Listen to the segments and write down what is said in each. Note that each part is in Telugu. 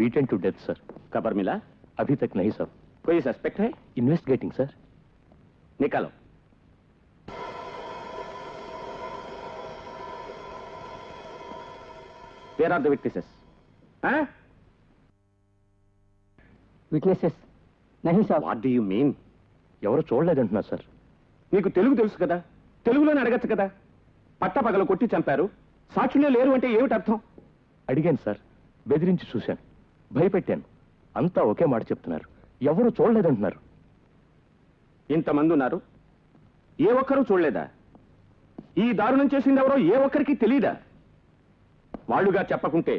बीटेन टू डेथ सर खबर मिला अभी तक नहीं सर कोई सस्पेक्ट है इन्वेस्टिगेटिंग सर निकालो where are the witnesses witnesses నహి సాబ్ వాట్ డూ యూ మీన్ ఎవరు చూడలేదంటున్నారు సార్ నీకు తెలుగు తెలుసు కదా తెలుగులోనే అడగచ్చు కదా పట్టపగలు కొట్టి చంపారు సాక్షులే లేరు అంటే ఏమిటి అర్థం అడిగాను సార్ బెదిరించి చూశాను భయపెట్టాను. అంతా ఒకే మాట చెప్తున్నారు. ఎవరు చూడలేదంటున్నారు. ఇంతమంది ఉన్నారు. ఏ ఒక్కరూ చూడలేదా? ఈ దారుణం చేసింది ఎవరో ఏ ఒక్కరికి తెలియదా వాళ్ళుగా చెప్పకుంటే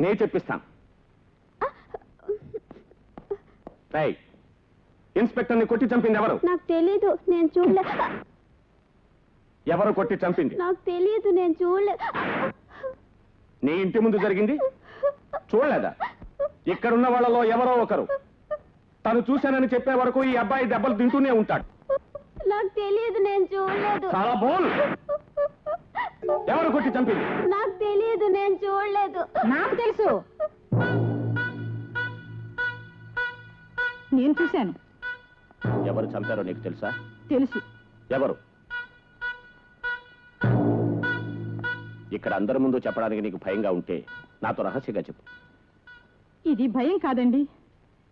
నే చెప్పిస్తాను. రై ఇన్స్పెక్టర్ని కొట్టి చంపింది ఎవరు నాకు తెలీదు నేను చూడలే. ఎవరు కొట్టి చంపింది? నాకు తెలీదు నేను చూడలే. నీ ఇంటి ముందు జరిగింది? చూడలేదా? ఇక్కడున్న వాళ్ళలో ఎవరో ఒకరు. తను చూశానని చెప్పే వరకు ఈ అబ్బాయి దెబ్బలు తింటూనే ఉంటాడు. నాకు తెలీదు నేను చూడలేదు. చాలా బోల్. ఎవరు కొట్టి చంపింది? నాకు తెలీదు నేను చూడలేదు. నాకు తెలుసు. నేను చూశాను. ఎవరు చంపారో నీకు తెలుసా? తెలుసు. ఎవరు? ఇక్కడ అందరి ముందు చెప్పడానికి నీకు భయంగా ఉంటే నాతో రహస్యంగా చెప్పు. ఇది భయం కాదండి.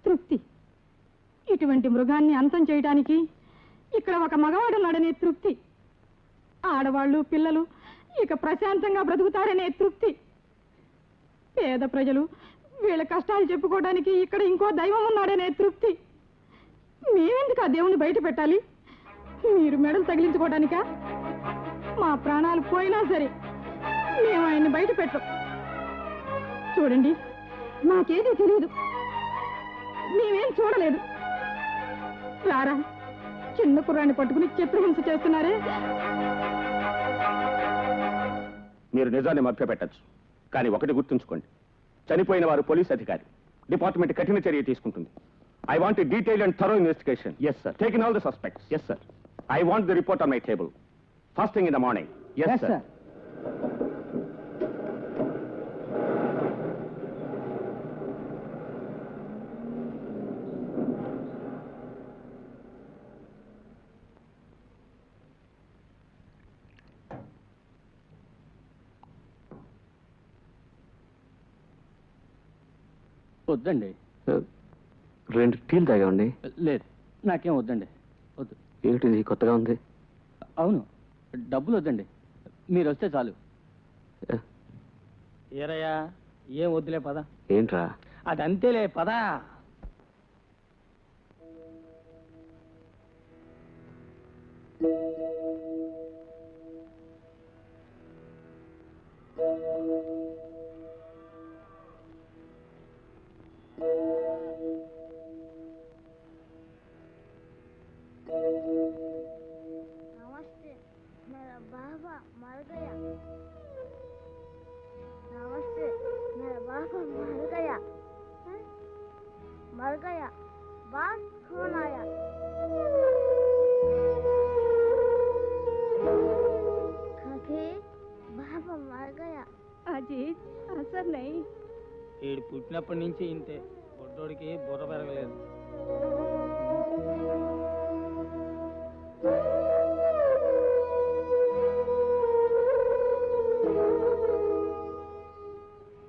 తృప్తి. ఇటువంటి మృగాన్ని అంతం చేయడానికి ఇక్కడ ఒక మగవాడున్నాడనే తృప్తి. ఆడవాళ్ళు పిల్లలు ఇక ప్రశాంతంగా బ్రతుకుతారనే తృప్తి. పేద ప్రజలు వీళ్ళ కష్టాలు చెప్పుకోవడానికి ఇక్కడ ఇంకో దైవం ఉన్నాడనే తృప్తి. మేమెందుకు ఆ దేవుణ్ణి బయట పెట్టాలి? మీరు మెడలు తగిలించుకోవడానికా? మా ప్రాణాలు పోయినా సరే మేము ఆయన్ని బయట పెట్టం. చూడండి. నాకేదీ తెలియదు మేమేం చూడలేదు. రారా చిన్న కుర్రాన్ని పట్టుకుని చిత్రహింస చేస్తున్నారే? మీరు నిజాన్ని మభ్యపెట్టచ్చు కానీ ఒకటి గుర్తుంచుకోండి. చనిపోయిన వారు పోలీస్ అధికారి. డిపార్ట్మెంట్ కఠిన చర్య తీసుకుంటుంది. I want detail and thorough investigation Yes, sir. Take in all the suspects yes sir I want the report on my table first thing in the morning yes sir వద్దండి. రెండు టీలు తాగామండి. లేదు నాకేం వద్దండి. వద్దు. ఏమిటిది కొత్తగా ఉంది. అవును డబ్బులు వద్దండి. మీరు వస్తే చాలు. ఏరయ్యా ఏం వద్దులే పద. ఏంట్రా? అదంతేలే పద. వీడు పుట్టినప్పటి నుంచి ఇంతే బొడ్డోడికి బుర్ర పెరగలేదు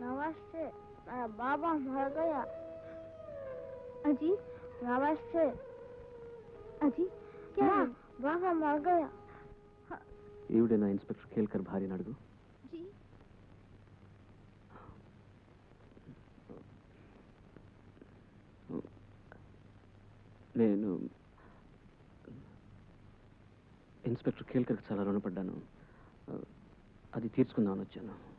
नमस्ते मेरा बाबा मर गया अजी नमस्ते अजी क्या बाबा मर गया ఈవిడేనా ఇన్స్పెక్టర్ కేల్కర్ భార్యని అడుగు నేను ఇన్స్పెక్టర్ కేల్కర్కి చాలా రుణపడ్డాను. అది తీర్చుకుందామని వచ్చాను.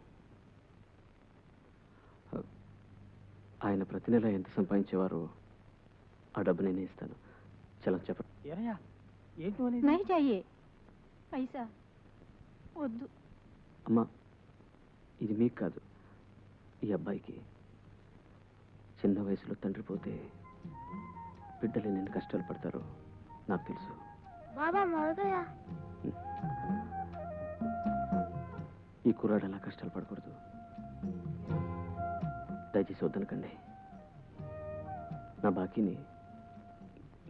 ఆయన ప్రతి నెల ఎంత సంపాదించేవారో ఆ డబ్బు నేనే ఇస్తాను. చలో చెప్పండి పైసా? వద్దు. అమ్మా ఇది మీకు కాదు. ఈ అబ్బాయికి చిన్న వయసులో తండ్రి పోతే బిడ్డలు ఎన్ని కష్టాలు పడతారు నాకు తెలుసు. బాబా ఈ కుర్రాడు అలా కష్టాలు పడకూడదు. దయచేసి వద్దనకండి. నా బాకీని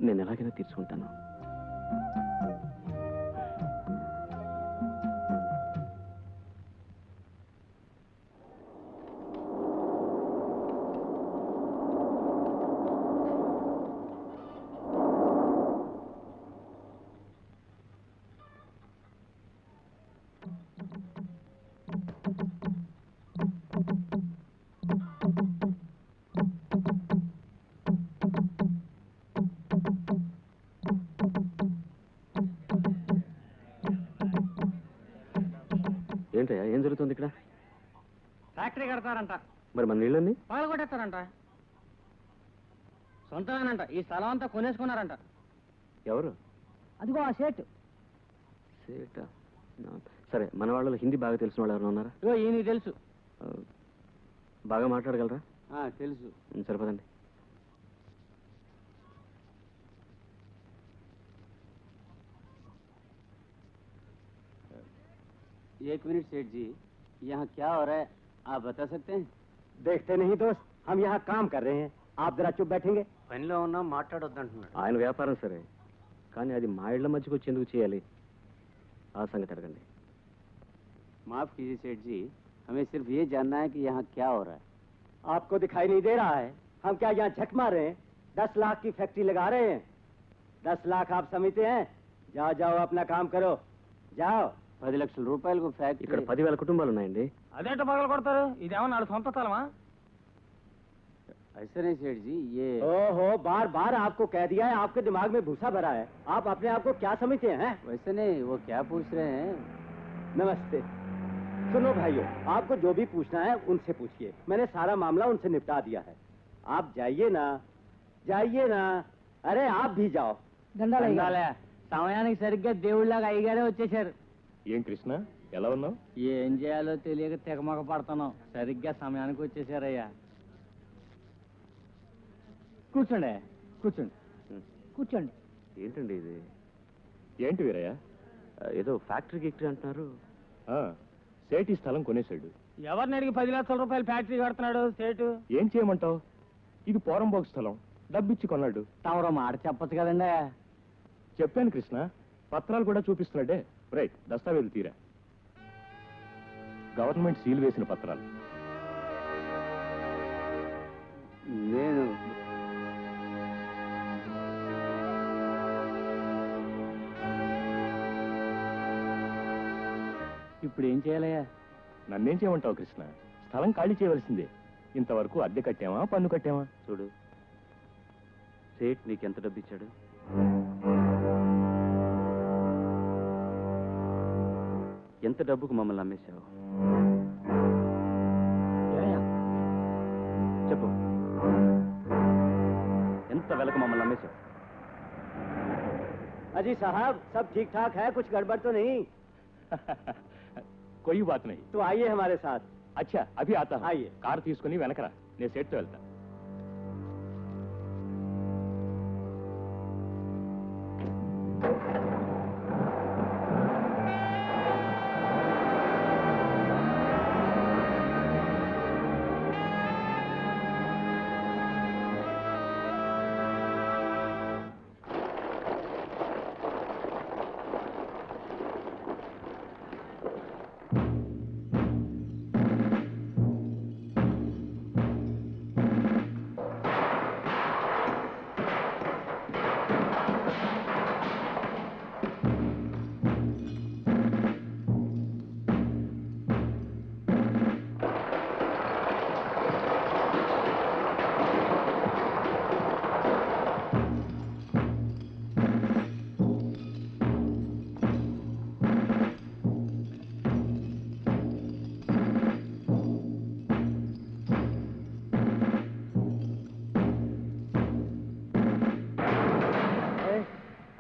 నేను ఎలాగైనా తీర్చుకుంటాను. ఏంటయ్యా? ఏం జరుగుతుంది ఇక్కడ? ఫ్యాక్టరీ కడతారంట. మరి మన నీళ్ళని పగల కొట్టేస్తారంట. సొంతమేనంట ఈ స్థలం అంతా కొనేసుకున్నారంట. ఎవరు? అదిగో ఆ షేట్ సేట? నా- సరే మన వాళ్ళలో హిందీ బాగా తెలిసిన వాళ్ళు ఎవరైనా ఉన్నారా? ఈయన తెలుసు. బాగా మాట్లాడగలరా? తెలుసు. సరిపదండి. एक मिनट सेठ जी यहाँ क्या हो रहा है आप बता सकते हैं देखते नहीं दोस्त हम यहाँ काम कर रहे हैं आप जरा चुप बैठेंगे పనిలో ఉన్నా మాట్లాడొద్దంటున్నాడు ఆయన వ్యాపారం సరే కానీ అది మా ఇళ్ల మధ్యకి వచ్చి ఎందుకు చేయాలి ఆ సంగతి అడగండి माफ कीजिए सेठ जी हमें सिर्फ ये जानना है कि यहाँ क्या हो रहा है आपको दिखाई नहीं दे रहा है हम क्या यहाँ झक मार रहे हैं दस लाख की फैक्ट्री लगा रहे हैं दस लाख आप समझते हैं जाओ जाओ अपना काम करो जाओ పది లక్షల రూపాయలకు ఇక్కడ ఫ్యాక్టరీ పదివేల కుటుంబాలు ఉన్నాయండి అదేంట పగల కొడతారు ఇదేమన్నా నాడు సొంత స్థలమా ऐसे नहीं सेठ जी ये ओहो बार बार आपको कह दिया है आपके दिमाग में भूसा भरा है आप अपने आप को क्या समझते हैं वैसे नहीं वो क्या पूछ रहे हैं नमस्ते सुनो भाइयों आपको जो भी पूछना है उनसे पूछिए मैंने सारा मामला उनसे निपटा दिया है आप जाइए ना जाइए ना अरे आप भी जाओ దండాలే సమయానికి సరిగ్గా దేవుళ్ళగా అయ్యగారే వచ్చేసారు ఏం కృష్ణ? ఎలా ఉన్నావు? ఏం చేయాలో తెలియక తెగమగ పడుతున్నాం. సరిగ్గా సమయానికి వచ్చేసారయ్యా. కూర్చోండి కూర్చోండి. కూర్చోండి. ఏంటండి ఇది? ఏంటి వీరయ్య? ఏదో ఫ్యాక్టరీ గిక్టరీ అంటున్నారు. ఆ, సేటి స్థలం కొనేశాడు. ఎవరిని అడిగి పది లక్షల రూపాయలు ఫ్యాక్టరీ కడుతున్నాడు స్టేటు ఏం చేయమంటావు? ఇది పోరంబోకు స్థలం. డబ్బిచ్చి కొన్నాడు. తమరో మాట చెప్పొచ్చు కదండి చెప్పాను కృష్ణ. పత్రాలు కూడా చూపిస్తున్నాడే. రైట్ దస్తావేజులు తీరా. గవర్నమెంట్ సీల్ వేసిన పత్రాలు. నేను ఇప్పుడు ఏం చేయాలయ్యా? నన్నేం చేయమంటావు కృష్ణ? స్థలం ఖాళీ చేయవలసిందే. ఇంతవరకు అద్దె కట్టామా పన్ను కట్టామా? చూడు సేట్ నీకు ఎంత ఎంత డబ్బుకు మమ్మల్ని అమ్మేశావు చెప్పు ఎంత వెలకు మమ్మల్ని అమ్మేశావు अजी साहब सब ठीक ठाक है कुछ गड़बड़ तो नहीं कोई बात नहीं तो आइए हमारे साथ అచ్చా అభి ఆతా హూం. ఆయియే. కారు తీసుకుని వెనకరా నేను సెట్తో వెళ్తా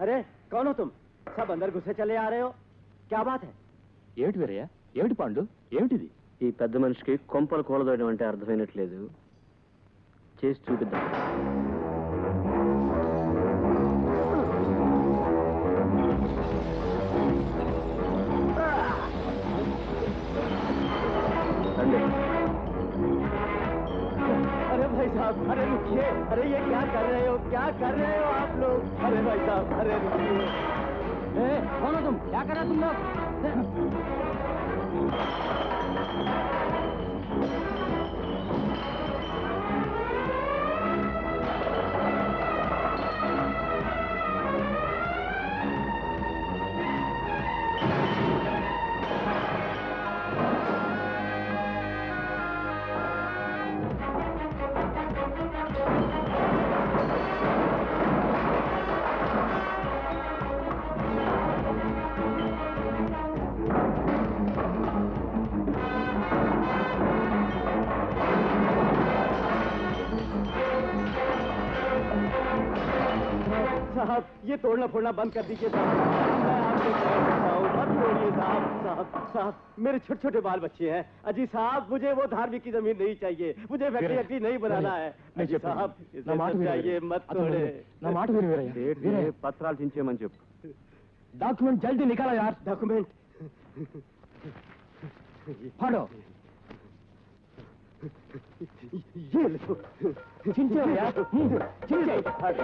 అరే కౌన్ తుమ్ సబ్ అందరు గుసే చల్లే ఆ రేయో క్యా బాత్ హై ఏమిటి వీరయ్య? ఏమిటి పాండు? ఏమిటిది? ఈ పెద్ద మనిషికి కొంపలు కూలదోయడం అంటే అర్థమైనట్లేదు. చేసి చూపిద్దాం. अरे ये क्या कर रहे हो? क्या कर रहे हो आप लोग? अरे भाई साहब अरे ए, कौन हो तुम? क्या कर रहे हो तुम लोग? साहब ये तोड़ना फोड़ना बंद कर दीजिए साहब मैं आपसे कह सकता हूँ मत तोड़िए साहब साहब साहब मेरे छोटे छोटे बाल बच्चे हैं अजी साहब मुझे वो धार्मिक की जमीन नहीं चाहिए मुझे फैक्ट्री వీరయ్య, फैक्ट्री नहीं बनाना है నేను अजी చెప్పాను. साहब నా మాట इसे విను चाहिए వీరయ్య. मत అతను तोड़े నా మాట విను వీరయ్య. వీరయ్య, పత్రాలు చించేయమని చెప్పు డాక్యుమెంట్ జల్దీ నికాలా యార్ डॉक्यूमेंट फाड़ो ये लो చించే యార్ హ్మ్, చించే फाड़।